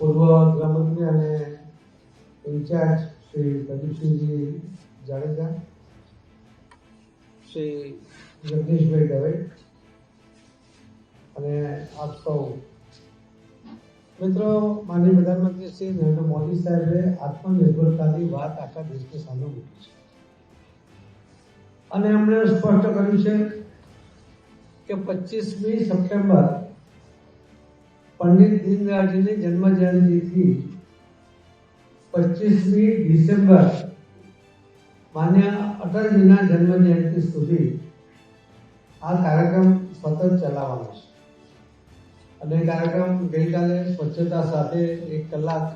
પૂર્વ ગૃહમંત્રી અને ઇન્ચાર્જ શ્રી પ્રદીપસિંહજી જાડેજા, શ્રી જગદીશભાઈ દવે અને આપ સૌ. મિત્રો, માનનીય પ્રધાનમંત્રી શ્રી નરેન્દ્ર મોદી સાહેબે આત્મનિર્ભરતાની વાત આખા દેશની સામે મૂકી છે. અને એમણે સ્પષ્ટ કર્યું છે કે પચીસમી સપ્ટેમ્બર પંડિત દીનદયાળજીની જન્મ જયંતિથી પચીસમી ડિસેમ્બર, માન્ય અટલજીના જન્મ જયંતિ સુધી આ કાર્યક્રમ સતત ચલાવવાનો છે. અને કાર્યક્રમ ગઈકાલે સ્વચ્છતા સાથે એક કલાક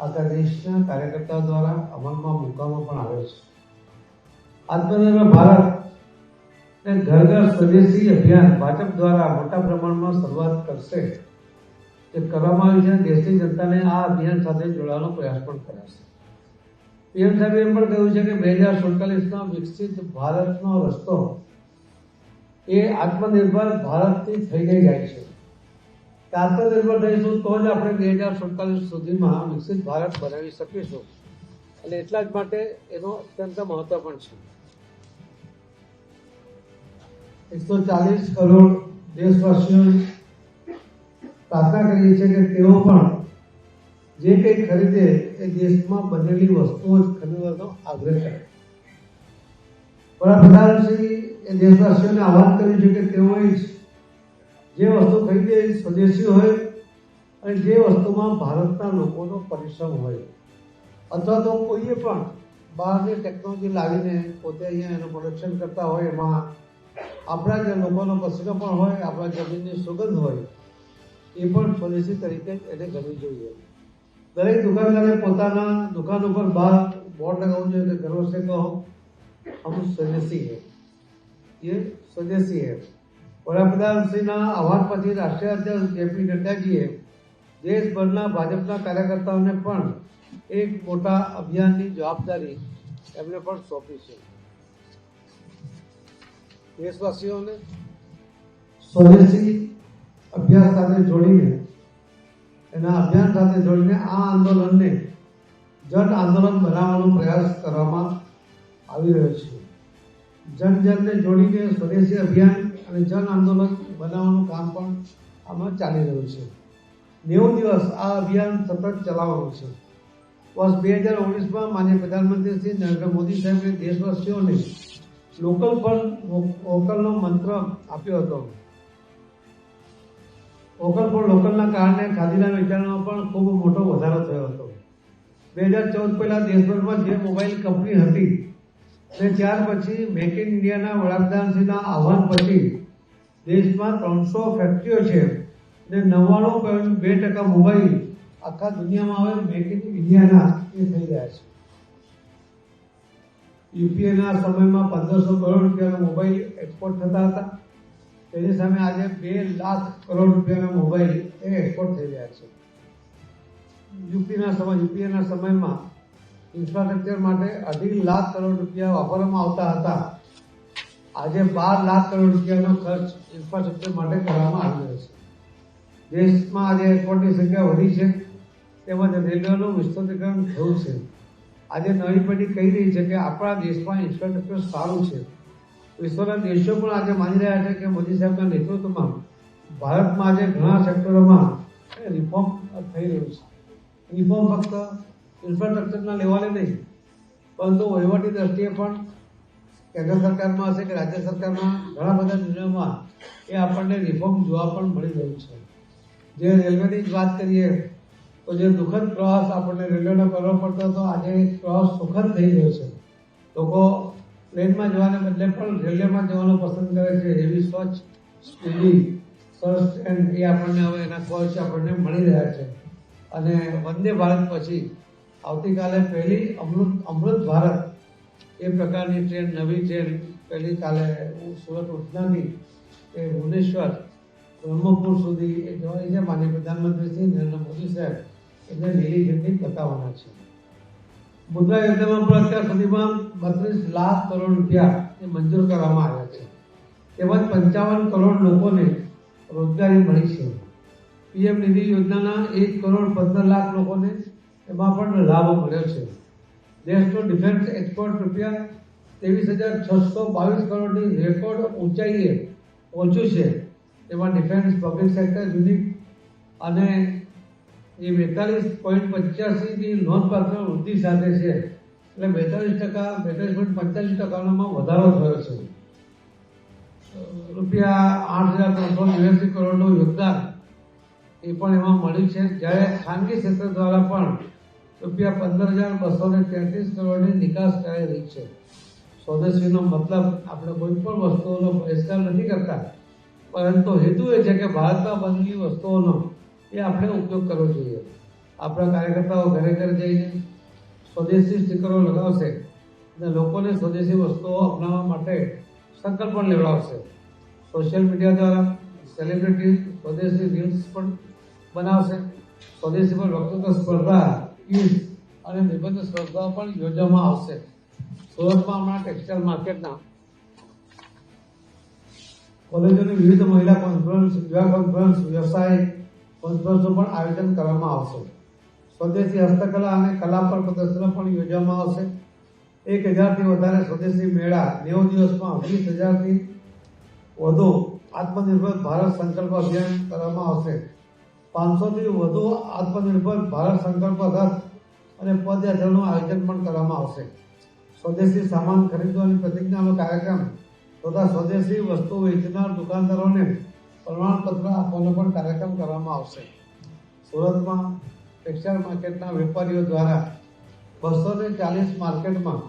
આખા દેશના કાર્યકર્તાઓ દ્વારા અમલમાં મૂકવામાં પણ આવ્યો છે. આત્મનિર્ભર ભારત ઘર ઘર સ્વદેશી અભિયાન ભાજપ દ્વારા મોટા પ્રમાણમાં શરૂઆત કરશે. તે કરવામાં આવી છે દેશની જનતાને આ અભિયાન સાથે જોડવાનો પ્રયાસ પણ કરાશે પીએમ સાહેબે એમ પણ કહ્યું છે કે બે હજાર સુડતાલીસમાં વિકસિત ભારતનો રસ્તો એ આત્મનિર્ભર ભારતથી થઈ ગઈ જાય છે. આત્મનિર્ભર થઈશું તો જ આપણે બે હજાર સુડતાલીસ સુધીમાં વિકસિત ભારત બનાવી શકીશું. અને એટલા જ માટે એનો અત્યંત મહત્વ પણ છે. એકસો ચાલીસ કરોડ દેશવાસીઓ પ્રાર્થના કરીએ છીએ કે તેઓ પણ જે કંઈ ખરીદે એ દેશમાં બનેલી વસ્તુઓ જ ખરીદવાનો આગ્રહ કરે. વડાપ્રધાનશ્રી એ દેશવાસીઓને આહવાન કર્યું છે કે તેઓએ જે વસ્તુ ખરીદે એ સ્વદેશી હોય અને જે વસ્તુમાં ભારતના લોકોનો પરિશ્રમ હોય. અથવા તો કોઈએ પણ બહારની ટેકનોલોજી લાવીને પોતે અહીંયા એનું પ્રોડક્શન કરતા હોય, એમાં આપણા જે લોકોનો પસીનો પણ હોય, આપણા જમીનની સુગંધ હોય એ પણ સ્વદેશી તરીકે જ એને ગણવી જોઈએ દરેક દુકાનદારે પોતાના દુકાન ઉપર બહાર બોર્ડ લગાવવું જોઈએ કે ગર્વ સે કહો હમ સ્વદેશી હે ये स्वदेशी है વડાપ્રધાનશ્રીના આહવાન પછી રાષ્ટ્રીય અધ્યક્ષ જેપી નડ્ડાજીએ દેશભરના ભાજપના કાર્યકર્તાઓને પણ એક મોટા અભિયાનની જવાબદારી એમને પણ સોંપી છે દેશવાસીઓને સ્વદેશી અભ્યાસ સાથે જોડીને, એના અભિયાન સાથે જોડીને આ આંદોલનને જન આંદોલન બનાવવાનો પ્રયાસ કરવામાં આવી રહ્યો છે. જન જનને જોડીને સ્વદેશી અભિયાન અને જન આંદોલન બનાવવાનું કામ પણ આમાં ચાલી રહ્યું છે. નેવું દિવસ આ અભિયાન સતત ચલાવવાનું છે. વર્ષ બે હજાર ઓગણીસમાં માન્ય પ્રધાનમંત્રી શ્રી નરેન્દ્ર મોદી સાહેબે દેશવાસીઓને લોકલ ફર વોકલનો મંત્ર આપ્યો હતો. ફોર લોકલના કારણે ખાદીના વેચાણમાં પણ ખૂબ મોટો વધારો થયો હતો. બે હજાર ચૌદ પહેલા દેશભરમાં જે મોબાઈલ કંપની હતી, તે ત્યાર પછી મેક ઇન ઇન્ડિયાના વડાપ્રધાનશ્રીના આહવાન પછી દેશમાં ત્રણસો ફેક્ટરીઓ છે ને નવ્વાણું પોઈન્ટ બે ટકા મોબાઈલ આખા દુનિયામાં હવે મેક ઇન ઇન્ડિયાના એ થઈ રહ્યા છે. યુપીએના સમયમાં પંદરસો કરોડ રૂપિયાના મોબાઈલ એક્સપોર્ટ થતા હતા. તેની સામે આજે બે લાખ કરોડ રૂપિયાના મોબાઈલ એ એક્સપોર્ટ થઈ રહ્યા છે. યુપીના સમય, યુપીએના સમયમાં ઇન્ફ્રાસ્ટ્રક્ચર માટે અઢી લાખ કરોડ રૂપિયા વાપરવામાં આવતા હતા. આજે બાર લાખ કરોડ રૂપિયાનો ખર્ચ ઇન્ફ્રાસ્ટ્રક્ચર માટે કરવામાં આવી રહ્યો છે. દેશમાં આજે એરપોર્ટની સંખ્યા વધી છે, તેમજ રેલવેનું વિસ્તૃતીકરણ થયું છે. આજે નવી પેઢી કહી રહી છે કે આપણા દેશમાં ઇન્ફ્રાસ્ટ્રક્ચર સારું છે. વિશ્વના દેશો પણ આજે માની રહ્યા છે કે મોદી સાહેબના નેતૃત્વમાં ભારતમાં આજે ઘણા સેક્ટરોમાં રિફોર્મ થઈ રહ્યું છે. રિફોર્મ ફક્ત ઇન્ફ્રાસ્ટ્રક્ચરના લેવાલે નહીં, પરંતુ વહીવટી દ્રષ્ટિએ પણ કેન્દ્ર સરકારમાં હશે કે રાજ્ય સરકારમાં ઘણા બધા નિર્ણયોમાં એ આપણને રિફોર્મ જોવા પણ મળી રહ્યું છે. જે રેલવેની જ વાત કરીએ, તો જે દુઃખદ પ્રવાસ આપણને રેલવેનો કરવો પડતો હતો, આજે પ્રવાસ સુખદ થઈ ગયો છે. લોકો પ્લેનમાં જવાને બદલે પણ રેલવેમાં જવાનું પસંદ કરે છે. એવી સ્વચ્છ સ્કૂલી સરસ ટ્રેન એ આપણને હવે એના કોચ આપણને મળી રહ્યા છે. અને વંદે ભારત પછી આવતીકાલે પહેલી અમૃત અમૃત ભારત એ પ્રકારની ટ્રેન, નવી ટ્રેન પહેલી કાલે સુરત ઉધનાથી એ ભુવનેશ્વર, બ્રહ્મપુર સુધી એ જવાની છે. માન્ય પ્રધાનમંત્રી શ્રી નરેન્દ્ર મોદી સાહેબ એને લીલી ઝંડી બતાવવાના છે. મુદ્રા યોજનામાં પણ અત્યાર સુધીમાં બત્રીસ લાખ કરોડ રૂપિયા એ મંજૂર કરવામાં આવ્યા છે. તેમજ પંચાવન કરોડ લોકોને રોજગારી મળી છે. પીએમ નિધિ યોજનાના એક કરોડ પંદર લાખ લોકોને એમાં પણ લાભ મળ્યો છે. દેશનો ડિફેન્સ એક્સપોર્ટ રૂપિયા ત્રેવીસ હજાર છસો બાવીસ કરોડની રેકોર્ડ ઊંચાઈએ પહોંચ્યું છે. તેમાં ડિફેન્સ, પબ્લિક સેક્ટર, યુનિટ અને એ બેતાલીસ પોઈન્ટ પંચ્યાસીની નોંધપાત્ર વૃદ્ધિ સાથે છે. એટલે બેતાલીસ ટકા બેતાલીસ પોઈન્ટ પંચ્યાસી ટકાનો વધારો થયો છે. રૂપિયા આઠ હજાર ત્રણસો નેવ્યાસી કરોડનું યોગદાન એ પણ એમાં મળ્યું છે. જ્યારે ખાનગી ક્ષેત્ર દ્વારા પણ રૂપિયા પંદર હજાર બસો ને તેત્રીસ કરોડની નિકાસ કરાઈ રહી છે. સ્વદેશીનો મતલબ આપણે કોઈ પણ વસ્તુઓનો બહિષ્કાર નથી કરતા. પરંતુ હેતુ એ છે કે ભારતમાં બનેલી વસ્તુઓનો એ આપણે ઉપયોગ કરવો જોઈએ. આપણા કાર્યકર્તાઓ ઘરે ઘરે જઈને સ્વદેશી સ્ટીકરો લગાવશે અને લોકોને સ્વદેશી વસ્તુઓ અપનાવવા માટે સંકલ્પ પણ લેવડાવશે. સોશિયલ મીડિયા દ્વારા સેલિબ્રિટી સ્વદેશી રીલ્સ પણ બનાવશે. સ્વદેશી પર વક્તૃત્વ સ્પર્ધા ક્વિઝ અને નિબંધ સ્પર્ધાઓ પણ યોજવામાં આવશે. સુરતમાં હમણાં ટેક્સટાઇલ માર્કેટના કોલેજોની વિવિધ મહિલા કોન્ફરન્સ યુવા કોન્ફરન્સ વ્યવસાય કોન્ફરન્સનું પણ આયોજન કરવામાં આવશે. સ્વદેશી હસ્તકલા અને કલા પર પ્રદર્શનો પણ યોજવામાં આવશે. એક હજારથી વધારે સ્વદેશી મેળા નેવું દિવસમાં વીસ હજારથી વધુ આત્મનિર્ભર ભારત સંકલ્પ અભિયાન કરવામાં આવશે. પાંચસોથી વધુ આત્મનિર્ભર ભારત સંકલ્પ રથ અને પદયાત્રાનું આયોજન પણ કરવામાં આવશે. સ્વદેશી સામાન ખરીદવાની પ્રતિજ્ઞાનો કાર્યક્રમ તથા સ્વદેશી વસ્તુ વેચનાર દુકાનદારોને પ્રમાણપત્ર આપવાનો પણ કાર્યક્રમ કરવામાં આવશે. સુરતમાં ટેક્સટાઇલ માર્કેટના વેપારીઓ દ્વારા બસો ને ચાલીસ માર્કેટમાં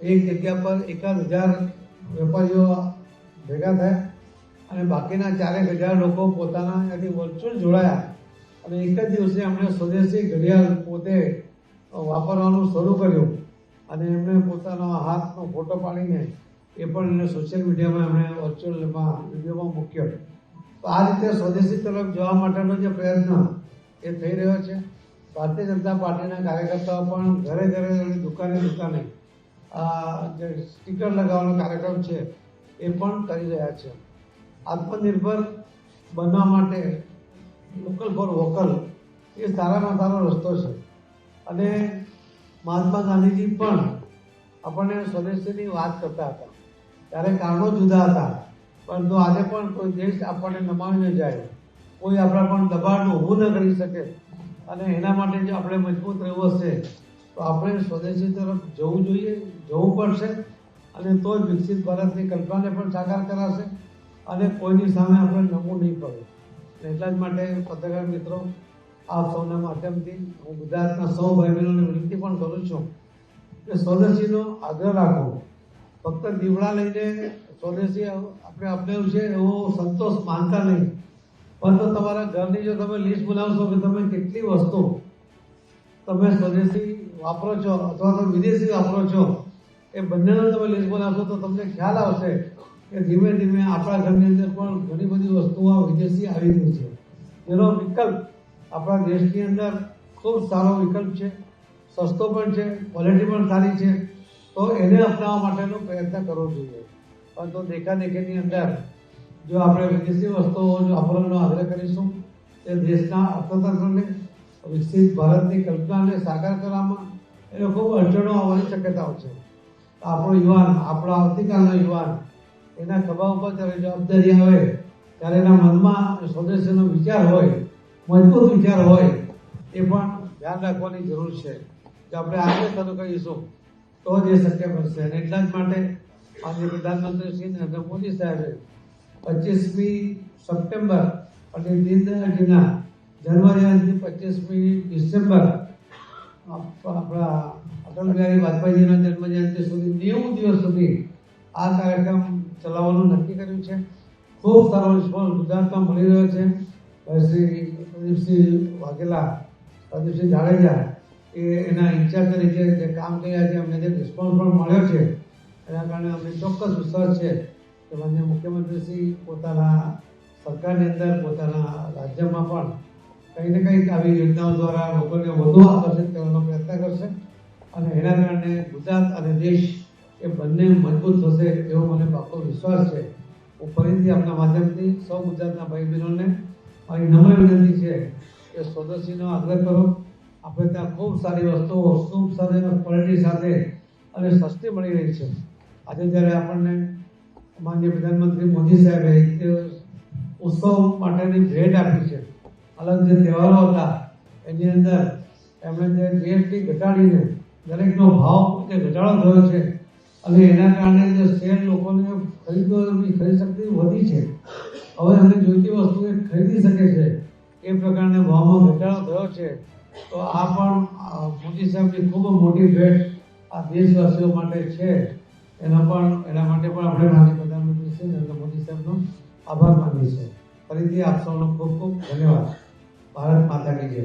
એક જગ્યા પર એકાદ હજાર વેપારીઓ ભેગા થયા અને બાકીના ચારેક હજાર લોકો પોતાના ત્યાંથી વર્ચ્યુઅલ જોડાયા અને એક જ દિવસે એમણે સ્વદેશી ઘડિયાળ પોતે વાપરવાનું શરૂ કર્યું અને એમણે પોતાનો હાથનો ફોટો પાડીને એ પણ એને સોશિયલ મીડિયામાં એમણે વર્ચ્યુઅલમાં વિડીયોમાં મૂક્યો. આ રીતે સ્વદેશી તરફ જવા માટેનો જે પ્રયત્ન એ થઈ રહ્યો છે. ભારતીય જનતા પાર્ટીના કાર્યકર્તાઓ પણ ઘરે ઘરે દુકાને દુકાને આ જે સ્ટીકર લગાવવાનો કાર્યક્રમ છે એ પણ કરી રહ્યા છે. આત્મનિર્ભર બનવા માટે લોકલ ફોર વોકલ એ સારામાં સારો રસ્તો છે. અને મહાત્મા ગાંધીજી પણ આપણને સ્વદેશીની વાત કરતા હતા. ત્યારે કારણો જુદા હતા. પરંતુ આજે પણ કોઈ દેશ આપણને નમાવીને જાય, કોઈ આપણા પણ દબાણ ઊભું ન કરી શકે અને એના માટે જો આપણે મજબૂત રહેવું હશે, તો આપણે સ્વદેશી તરફ જવું જોઈએ, જવું પડશે અને તો વિકસિત ભારતની કલ્પનાને પણ સાકાર કરાશે અને કોઈની સામે આપણે નમવું નહીં પડે. એટલા જ માટે પત્રકાર મિત્રો, આપ સૌના માધ્યમથી હું ગુજરાતના સૌ ભાઈ બહેનોને વિનંતી પણ કરું છું કે સ્વદેશીનો આગ્રહ રાખો ફક્ત દીવડા લઈને સ્વદેશી આપણે અપનાવ્યું છે, એવો સંતોષ માનતા નહીં. પરંતુ તમારા ઘરની જો તમે લિસ્ટ બનાવશો કે તમે કેટલી વસ્તુ તમે સ્વદેશી વાપરો છો અથવા તો વિદેશી વાપરો છો, એ બંનેનો તમે લિસ્ટ બનાવશો તો તમને ખ્યાલ આવશે કે ધીમે ધીમે આપણા ઘરની અંદર પણ ઘણી બધી વસ્તુઓ વિદેશી આવી રહી છે. જેનો વિકલ્પ આપણા દેશની અંદર ખૂબ સારો વિકલ્પ છે, સસ્તો પણ છે ક્વોલિટી પણ સારી છે. તો એને અપનાવવા માટેનો પ્રયત્ન કરવો જોઈએ. પરંતુ દેખાદેખીની અંદર જો આપણે વિદેશી વસ્તુઓ જો અપનાવવાનો આગ્રહ કરીશું, તે દેશના અર્થતંત્રને, વિકસિત ભારતની કલ્પનાને સાકાર કરવામાં એને ખૂબ અડચણો આવવાની શક્યતાઓ છે. આપણો યુવાન, આપણો આવતીકાલનો યુવાન, એના ખભા ઉપર જ્યારે જવાબદારી આવે, ત્યારે એના મનમાં સ્વદેશીનો વિચાર હોય, મજબૂત વિચાર હોય, એ પણ ધ્યાન રાખવાની જરૂર છે. કે આપણે આગળ શરૂ કરીશું તો જ એ શક્ય બનશે. અને એટલા જ માટે આજે પ્રધાનમંત્રી શ્રી નરેન્દ્ર મોદી સાહેબે પચીસમી સપ્ટેમ્બર અને દીનદયાળજીના જન્મજયંતિ પચીસમી ડિસેમ્બર આપ- આપણા અટલ બિહારી વાજપેયીજીના જન્મજયંતિ સુધી નેવું દિવસ સુધી આ કાર્યક્રમ ચલાવવાનું નક્કી કર્યું છે. ખૂબ સારો રિસ્પોન્સ ગુજરાતમાં મળી રહ્યો છે. શ્રી પ્રદીપસિંહ વાઘેલા, પ્રદીપસિંહ જાડેજા એ એના ઇન્ચાર્જ તરીકે જે કામ કર્યા છે, અમને જે રિસ્પોન્સ પણ મળ્યો છે, એના કારણે અમને ચોક્કસ વિશ્વાસ છે કે માન્ય મુખ્યમંત્રીશ્રી પોતાના સરકારની અંદર, પોતાના રાજ્યમાં પણ કંઈ ને કંઈક આવી યોજનાઓ દ્વારા લોકોને વધુ આકર્ષિત કરવાનો પ્રયત્ન કરશે અને એના કારણે ગુજરાત અને દેશ એ બંને મજબૂત થશે એવો મને પાકો વિશ્વાસ છે. હું ફરીથી આપના માધ્યમથી સૌ ગુજરાતના ભાઈ બહેનોને મારી નમ્ર વિનંતી છે કે સ્વદેશીનો આગ્રહ કરો. આપણે ત્યાં ખૂબ સારી વસ્તુઓ ખૂબ સાથે ક્વોલિટી સાથે અને સસ્તી મળી રહી છે. આજે જ્યારે આપણને માનનીય પ્રધાનમંત્રી મોદી સાહેબે એક ઉત્સવ માટેની ભેટ આપી છે, અલગ જે તહેવારો હતા, એની અંદર એમણે જે જીએસટી ઘટાડીને દરેકનો ભાવ જે ઘટાડો થયો છે અને એના કારણે જે શેર લોકોને ખરીદવાની ખરીદ શક્તિ વધી છે. હવે એમને જોઈતી વસ્તુ ખરીદી શકે છે. એ પ્રકારના ભાવમાં ઘટાડો થયો છે. તો આ પણ મોદી સાહેબની ખૂબ મોટી ભેટ આ દેશવાસીઓ માટે છે. એના પણ, એના માટે પણ આપણે માનનીય પ્રધાનમંત્રી શ્રી નરેન્દ્ર મોદી સાહેબનો આભાર માનીએ છીએ. ફરીથી આપ સૌનો ખૂબ ખૂબ ધન્યવાદ. ભારત માતાની જય.